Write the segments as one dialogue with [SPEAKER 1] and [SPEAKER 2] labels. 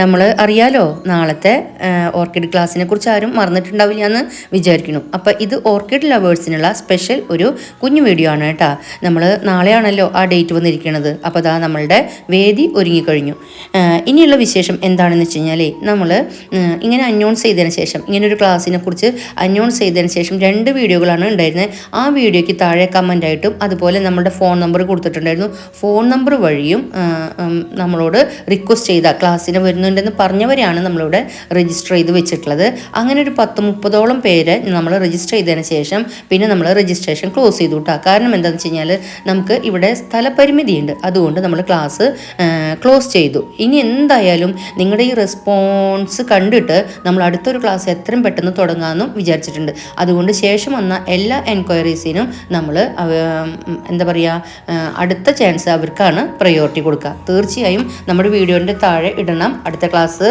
[SPEAKER 1] നമ്മൾ അറിയാലോ നാളത്തെ ഓർക്കിഡ് ക്ലാസ്സിനെ കുറിച്ച് ആരും മറന്നിട്ടുണ്ടാവില്ല എന്ന് വിചാരിക്കുന്നു. അപ്പോൾ ഇത് ഓർക്കിഡ് ലവേഴ്സിനുള്ള സ്പെഷ്യൽ ഒരു കുഞ്ഞു വീഡിയോ ആണ് കേട്ടോ. നമ്മൾ നാളെയാണല്ലോ ആ ഡേറ്റ് വന്നിരിക്കുന്നത് അപ്പോൾ അതാ നമ്മളുടെ വേദി ഒരുങ്ങിക്കഴിഞ്ഞു. ഇനിയുള്ള വിശേഷം എന്താണെന്ന് വെച്ച് കഴിഞ്ഞാൽ നമ്മൾ ഇങ്ങനെ അന്യോൺസ് ചെയ്തതിന് ശേഷം ഇങ്ങനെ ഒരു ക്ലാസ്സിനെ കുറിച്ച് അന്യോൺസ് ചെയ്തതിന് ശേഷം രണ്ട് വീഡിയോകളാണ് ഉണ്ടായിരുന്നത്. ആ വീഡിയോയ്ക്ക് താഴെ കമന്റ് ആയിട്ടും അതുപോലെ നമ്മളുടെ ഫോൺ നമ്പർ കൊടുത്തിട്ടുണ്ടായിരുന്നു. ഫോൺ നമ്പർ വഴിയും നമ്മളോട് റിക്വസ്റ്റ് ചെയ്ത ക്ലാസ്സിന് വരുന്നുണ്ടെന്ന് പറഞ്ഞവരെയാണ് നമ്മളിവിടെ രജിസ്റ്റർ ചെയ്ത് വെച്ചിട്ടുള്ളത്. അങ്ങനെ ഒരു പത്ത് മുപ്പതോളം പേര് നമ്മൾ രജിസ്റ്റർ ചെയ്തതിന് ശേഷം പിന്നെ നമ്മൾ രജിസ്ട്രേഷൻ ക്ലോസ് ചെയ്തു കേട്ടോ കാരണം എന്താണെന്ന് വെച്ച് കഴിഞ്ഞാൽ നമുക്ക് ഇവിടെ സ്ഥലപരിമിതിയുണ്ട്. അതുകൊണ്ട് നമ്മൾ ക്ലാസ് ക്ലോസ് ചെയ്തു. ഇനി എന്തായാലും നിങ്ങളുടെ ഈ റെസ്പോൺസ് കണ്ടിട്ട് നമ്മൾ അടുത്തൊരു ക്ലാസ് എത്രയും പെട്ടെന്ന് തുടങ്ങാമെന്നും വിചാരിച്ചിട്ടുണ്ട്. അതുകൊണ്ട് ശേഷം വന്ന എല്ലാ എൻക്വയറീസിനും നമ്മൾ എന്താ പറയുക അടുത്ത ചാൻസ് അവർക്കാണ് പ്രയോറിറ്റി കൊടുക്കുക തീർച്ചയായും നമ്മുടെ വീഡിയോന്റെ താഴെ ഇടണം. അടുത്ത ക്ലാസ്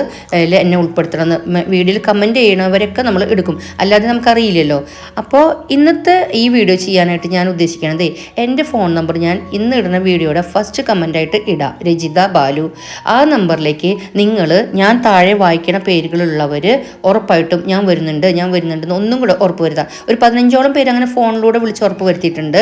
[SPEAKER 1] എന്നെ ഉൾപ്പെടുത്തണം എന്ന് വീഡിയോയിൽ കമന്റ് ചെയ്യണവരൊക്കെ നമ്മൾ എടുക്കും. അല്ലാതെ നമുക്കറിയില്ലല്ലോ. അപ്പോൾ ഇന്നത്തെ ഈ വീഡിയോ ചെയ്യാനായിട്ട് ഞാൻ ഉദ്ദേശിക്കുന്നത് എന്റെ ഫോൺ നമ്പർ ഞാൻ ഇന്ന് ഇടുന്ന വീഡിയോയുടെ ഫസ്റ്റ് കമന്റായിട്ട് ഇടാം. രജിത ബാലു. ആ നമ്പറിലേക്ക് നിങ്ങൾ ഞാൻ താഴെ വായിക്കണ പേരുകളുള്ളവർ ഉറപ്പായിട്ടും ഞാൻ വരുന്നുണ്ട് ഞാൻ വരുന്നുണ്ടെന്ന് ഒന്നും കൂടെ ഉറപ്പ് വരുത്താം. ഒരു പതിനഞ്ചോളം പേര് അങ്ങനെ ഫോണിലൂടെ വിളിച്ച് ഉറപ്പ് വരുത്തിയിട്ടുണ്ട്.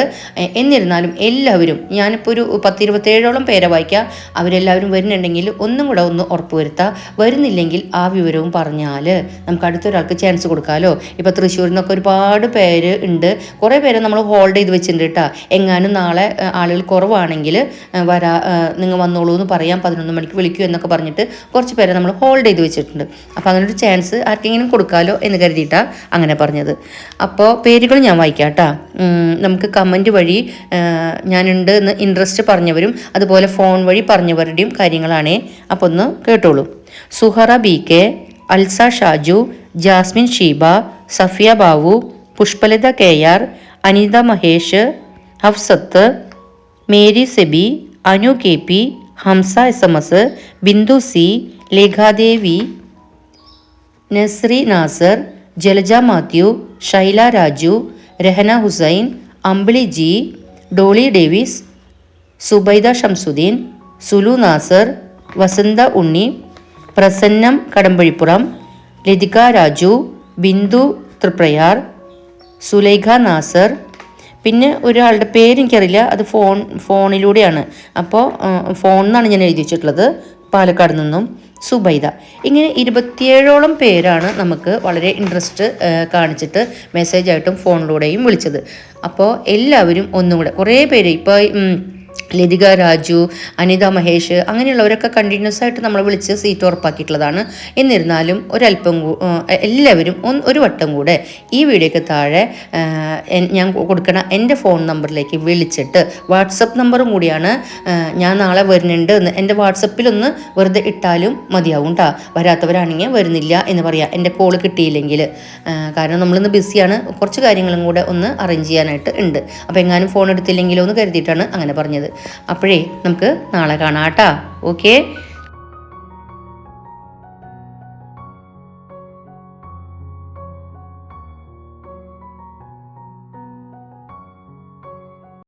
[SPEAKER 1] എന്നിരുന്നാലും എല്ലാവരും ഞാനിപ്പോൾ ഒരു പത്തിരുപത്തേഴോളം പേരെ വായിക്കാം. അവരെല്ലാവരും വരുന്നുണ്ടെങ്കിൽ ഒന്നും കൂടെ ഒന്ന് ഉറപ്പുവരുത്താം. വരുന്നില്ലെങ്കിൽ ആ വിവരവും പറഞ്ഞാൽ നമുക്ക് അടുത്തൊരാൾക്ക് ചാൻസ് കൊടുക്കാമല്ലോ ഇപ്പോൾ തൃശ്ശൂരിൽ നിന്നൊക്കെ ഒരുപാട് പേര് ഉണ്ട്. കുറേ പേരെ നമ്മൾ ഹോൾഡ് ചെയ്ത് വെച്ചിട്ടുണ്ട് കേട്ടോ എങ്ങാനും നാളെ ആളുകൾ കുറവാണെങ്കിൽ വരാ നിങ്ങൾ വന്നോളൂ എന്ന് പറയാം. പതിനൊന്ന് മണിക്ക് വിളിക്കൂ എന്നൊക്കെ പറഞ്ഞിട്ട് കുറച്ച് പേരെ നമ്മൾ ഹോൾഡ് ചെയ്ത് വെച്ചിട്ടുണ്ട്. അപ്പോൾ അങ്ങനെ ഒരു ചാൻസ് ആർക്കെങ്കിലും കൊടുക്കാമല്ലോ എന്ന് കരുതിയിട്ടാണ് അങ്ങനെ പറഞ്ഞത്. അപ്പോൾ പേരുകൾ ഞാൻ വായിക്കാം കേട്ടോ നമുക്ക് കമന്റ് വഴി ഞാനുണ്ട് എന്ന് ഇൻട്രസ്റ്റ് പറഞ്ഞവരും അതുപോലെ ഫോൺ വഴി പറഞ്ഞവരുടെയും കാര്യങ്ങളാണേ. അപ്പോൾ ഒന്ന് കേട്ടോളൂ Suhara B K Alsa Shaju Jasmine Sheeba Safiya Bavu Pushpalatha K R Anitha Mahesh Hafsath Mary Sebi Anu K P Hamza S M S Bindu C Lekhadevi Nasri Nasar Jalaja Mathew Shaila Raju Rahana Hussain Ambili G Dolly Davis Subaida Shamsuddin Sulu Nasar Vasantha Unni Prasannam Kadambazhipuram Lathika Raju Bindu Triprayar Sulaikha Nasar. പിന്നെ ഒരാളുടെ പേര് എനിക്കറിയില്ല അത് phone ഫോണിലൂടെയാണ്. അപ്പോൾ എന്നാണ് ഞാൻ എഴുതി വെച്ചിട്ടുള്ളത് പാലക്കാട് നിന്നും സുബൈദ. ഇങ്ങനെ ഇരുപത്തിയേഴോളം പേരാണ് നമുക്ക് വളരെ ഇൻട്രസ്റ്റ് കാണിച്ചിട്ട് മെസ്സേജായിട്ടും ഫോണിലൂടെയും വിളിച്ചത്. അപ്പോൾ എല്ലാവരും ഒന്നും കൂടെ കുറേ പേര് ഇപ്പോൾ ലതിക രാജു അനിത മഹേഷ് അങ്ങനെയുള്ളവരൊക്കെ കണ്ടിന്യൂസ് ആയിട്ട് നമ്മൾ വിളിച്ച് സീറ്റ് ഉറപ്പാക്കിയിട്ടുള്ളതാണ്. എന്നിരുന്നാലും ഒരല്പം എല്ലാവരും ഒരു വട്ടം കൂടെ ഈ വീഡിയോയ്ക്ക് താഴെ ഞാൻ കൊടുക്കണ എന്റെ ഫോൺ നമ്പറിലേക്ക് വിളിച്ചിട്ട് വാട്സപ്പ് നമ്പറും കൂടിയാണ്. ഞാൻ നാളെ വരുന്നുണ്ട് എന്ന് എന്റെ വാട്സപ്പിലൊന്ന് വെറുതെ ഇട്ടാലും മതിയാവും കേട്ടോ വരാത്തവരാണെങ്കിൽ വരുന്നില്ല എന്ന് പറയാം. എന്റെ കോൾ കിട്ടിയില്ലെങ്കിൽ. കാരണം നമ്മളിന്ന് ബിസിയാണ് കുറച്ച് കാര്യങ്ങളും കൂടെ ഒന്ന് അറേഞ്ച് ചെയ്യാനായിട്ട് ഉണ്ട്. അപ്പോൾ എങ്ങാനും ഫോൺ എടുത്തില്ലെങ്കിലോ എന്ന് കരുതിയിട്ടാണ് അങ്ങനെ പറഞ്ഞത്. അപ്പോഴേ നമുക്ക് നാളെ കാണാം കേട്ടോ. ഓക്കെ